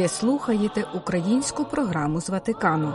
Ви слухаєте українську програму з Ватикану.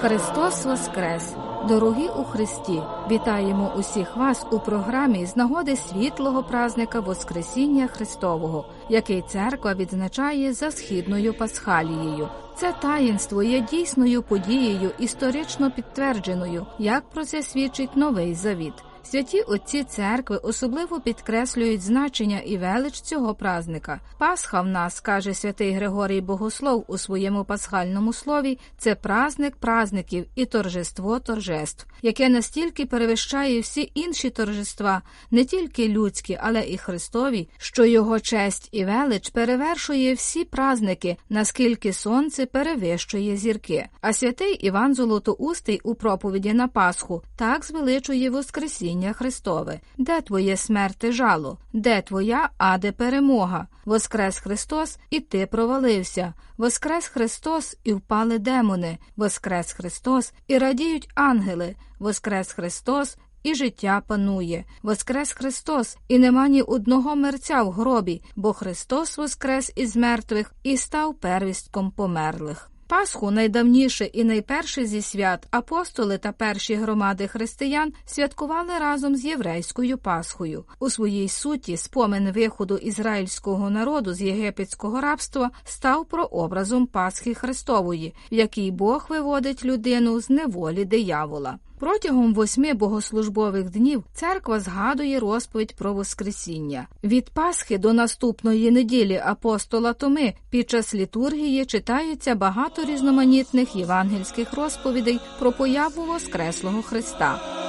Христос Воскрес! Дорогі у Христі! Вітаємо усіх вас у програмі з нагоди світлого празника Воскресіння Христового, який церква відзначає за східною пасхалією. Це таїнство є дійсною подією, історично підтвердженою, як про це свідчить новий завіт. Святі отці церкви особливо підкреслюють значення і велич цього празника. Пасха в нас, каже святий Григорій Богослов у своєму пасхальному слові, це празник празників і торжество торжеств, яке настільки перевищає всі інші торжества, не тільки людські, але і Христові, що його честь і велич перевершує всі празники, наскільки сонце перевищує зірки. А святий Іван Золотоустий у проповіді на Пасху так звеличує Воскресіння. Христове, де твоє смерти жало, де твоя аде перемога? Воскрес Христос, і ти провалився. Воскрес Христос, і впали демони, Воскрес Христос, і радіють ангели, Воскрес Христос. І життя панує, Воскрес Христос, і нема ні одного мерця в гробі, бо Христос воскрес із мертвих і став первістком померлих. Пасху найдавніше і найперше зі свят апостоли та перші громади християн святкували разом з єврейською Пасхою. У своїй суті спомин виходу ізраїльського народу з єгипетського рабства став прообразом Пасхи Христової, в якій Бог виводить людину з неволі диявола. Протягом восьми богослужбових днів церква згадує розповідь про Воскресіння. Від Пасхи до наступної неділі апостола Томи під час літургії читаються багато різноманітних євангельських розповідей про появу Воскреслого Христа.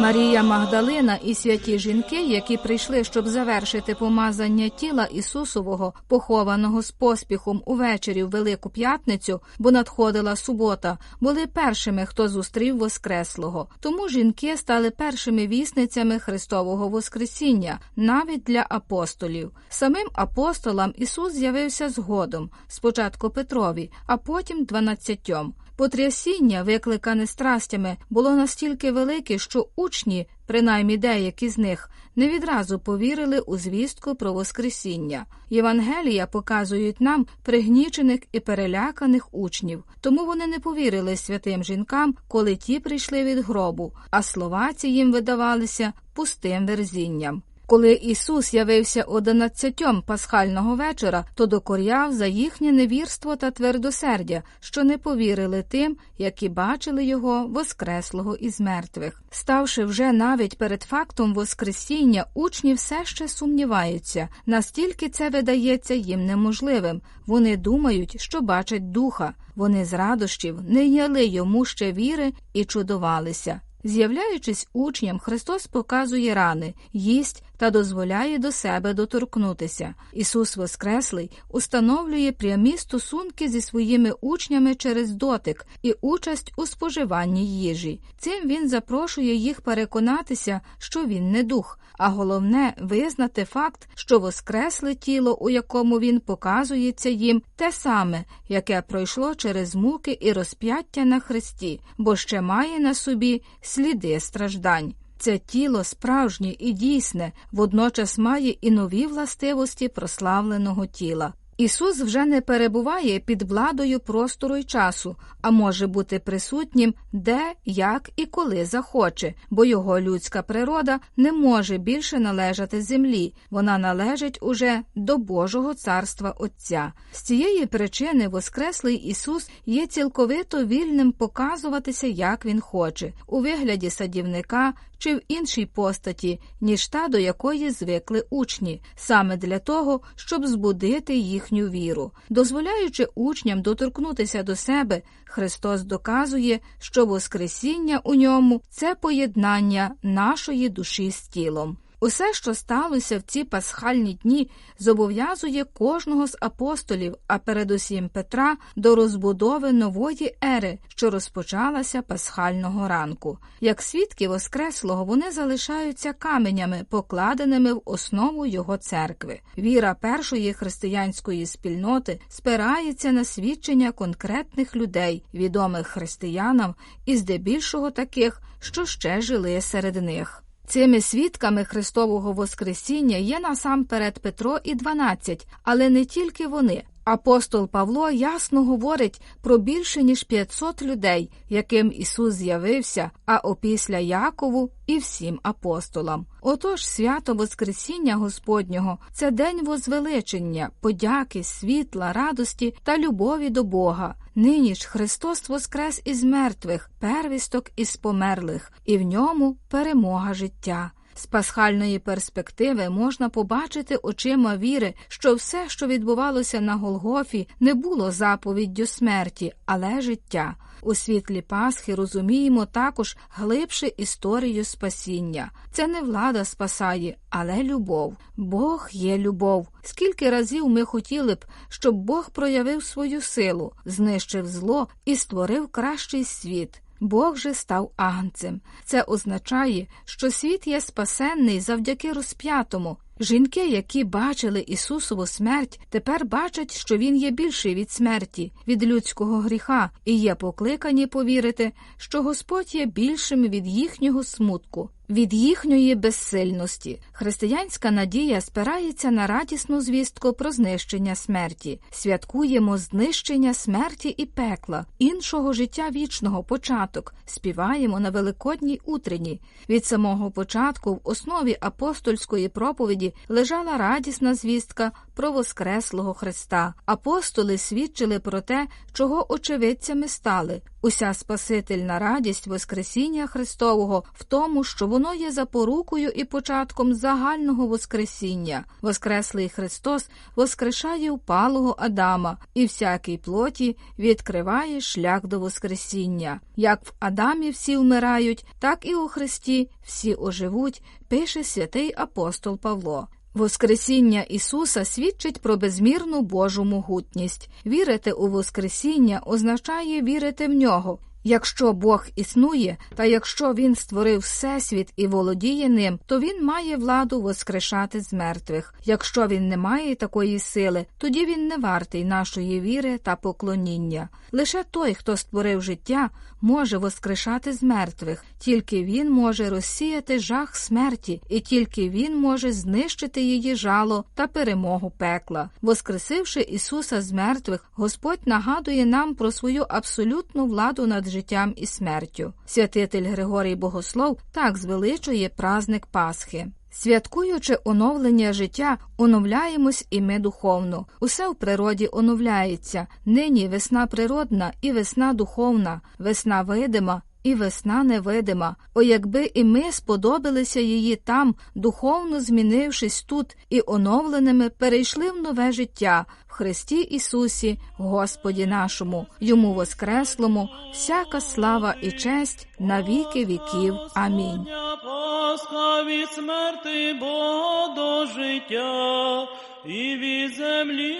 Марія Магдалина і святі жінки, які прийшли, щоб завершити помазання тіла Ісусового, похованого з поспіхом увечері в Велику П'ятницю, бо надходила субота, були першими, хто зустрів Воскреслого. Тому жінки стали першими вісницями Христового Воскресіння, навіть для апостолів. Самим апостолам Ісус з'явився згодом, спочатку Петрові, а потім дванадцятьом. Потрясіння, викликане страстями, було настільки велике, що учні, принаймні деякі з них, не відразу повірили у звістку про Воскресіння. Євангелія показують нам пригнічених і переляканих учнів, тому вони не повірили святим жінкам, коли ті прийшли від гробу, а слова ці їм видавалися пустим верзінням. Коли Ісус явився одинадцятьом пасхального вечора, то докоряв за їхнє невірство та твердосердя, що не повірили тим, які бачили його воскреслого із мертвих. Ставши вже навіть перед фактом Воскресіння, учні все ще сумніваються, настільки це видається їм неможливим. Вони думають, що бачать духа. Вони з радощів не яли йому ще віри і чудувалися. З'являючись учням, Христос показує рани, їсть та дозволяє до себе доторкнутися. Ісус Воскреслий установлює прямі стосунки зі своїми учнями через дотик і участь у споживанні їжі. Цим він запрошує їх переконатися, що він не дух, а головне визнати факт, що воскресле тіло, у якому він показується їм, те саме, яке пройшло через муки і розп'яття на хресті, бо ще має на собі сліди страждань. Це тіло справжнє і дійсне, водночас має і нові властивості прославленого тіла. Ісус вже не перебуває під владою простору й часу, а може бути присутнім де, як і коли захоче, бо його людська природа не може більше належати землі, вона належить уже до Божого царства Отця. З цієї причини Воскреслий Ісус є цілковито вільним показуватися, як Він хоче, у вигляді садівника чи в іншій постаті, ніж та, до якої звикли учні, саме для того, щоб збудити їхню віру. Дозволяючи учням доторкнутися до себе, Христос доказує, що Воскресіння у ньому це поєднання нашої душі з тілом. Усе, що сталося в ці пасхальні дні, зобов'язує кожного з апостолів, а передусім Петра, до розбудови нової ери, що розпочалася пасхального ранку. Як свідки Воскреслого, вони залишаються каменями, покладеними в основу його церкви. Віра першої християнської спільноти спирається на свідчення конкретних людей, відомих християнам, і здебільшого таких, що ще жили серед них. Цими свідками Христового Воскресіння є насамперед Петро і 12, але не тільки вони. Апостол Павло ясно говорить про більше ніж 500 людей, яким Ісус з'явився, а опісля Якову і всім апостолам. Отож, свято Воскресіння Господнього це день возвеличення, подяки, світла, радості та любові до Бога. Нині ж Христос воскрес із мертвих, первісток із померлих, і в ньому перемога життя. З пасхальної перспективи можна побачити очима віри, що все, що відбувалося на Голгофі, не було заповіддю смерті, але життя. У світлі Пасхи розуміємо також глибше історію спасіння. Це не влада спасає, але любов. Бог є любов. Скільки разів ми хотіли б, щоб Бог проявив свою силу, знищив зло і створив кращий світ. Бог же став агнцем. Це означає, що світ є спасенний завдяки розп'ятому. Жінки, які бачили Ісусову смерть, тепер бачать, що Він є більший від смерті, від людського гріха, і є покликані повірити, що Господь є більшим від їхнього смутку від їхньої безсильності. Християнська надія спирається на радісну звістку про знищення смерті. Святкуємо знищення смерті і пекла, іншого життя вічного початок, співаємо на Великодній утренні. Від самого початку в основі апостольської проповіді лежала радісна звістка про Воскреслого Христа. Апостоли свідчили про те, чого очевидцями стали. Уся Спасительна радість Воскресіння Христового в тому, що воно є запорукою і початком загального Воскресіння. Воскреслий Христос воскрешає упалого Адама, і всякій плоті відкриває шлях до Воскресіння. Як в Адамі всі вмирають, так і у Христі всі оживуть, пише святий апостол Павло. Воскресіння Ісуса свідчить про безмірну Божу могутність. Вірити у Воскресіння означає вірити в нього. Якщо Бог існує, та якщо Він створив Всесвіт і володіє ним, то він має владу воскрешати з мертвих. Якщо він не має такої сили, тоді він не вартий нашої віри та поклоніння. Лише той, хто створив життя, може воскрешати з мертвих, тільки він може розсіяти жах смерті, і тільки він може знищити її жало та перемогу пекла. Воскресивши Ісуса з мертвих, Господь нагадує нам про свою абсолютну владу над життям і смертю. Святитель Григорій Богослов так звеличує празник Пасхи. Святкуючи оновлення життя, оновляємось і ми духовно. Усе в природі оновляється. Нині весна природна і весна духовна, весна видима і весна невидима. О, якби і ми сподобалися її там, духовно змінившись тут і оновленими, перейшли в нове життя в Христі Ісусі, Господі нашому, йому Воскреслому, всяка слава і честь на віки віків. Амінь. Пасха від смерти Бога до життя, і від землі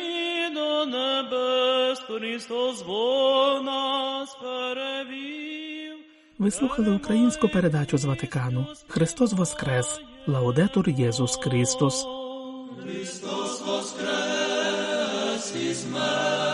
до небес Христос Бог нас перевів. Ви слухали українську передачу з Ватикану. Христос Воскрес! Лаудетур Єсус Христос! Христос воскрес із мертвих,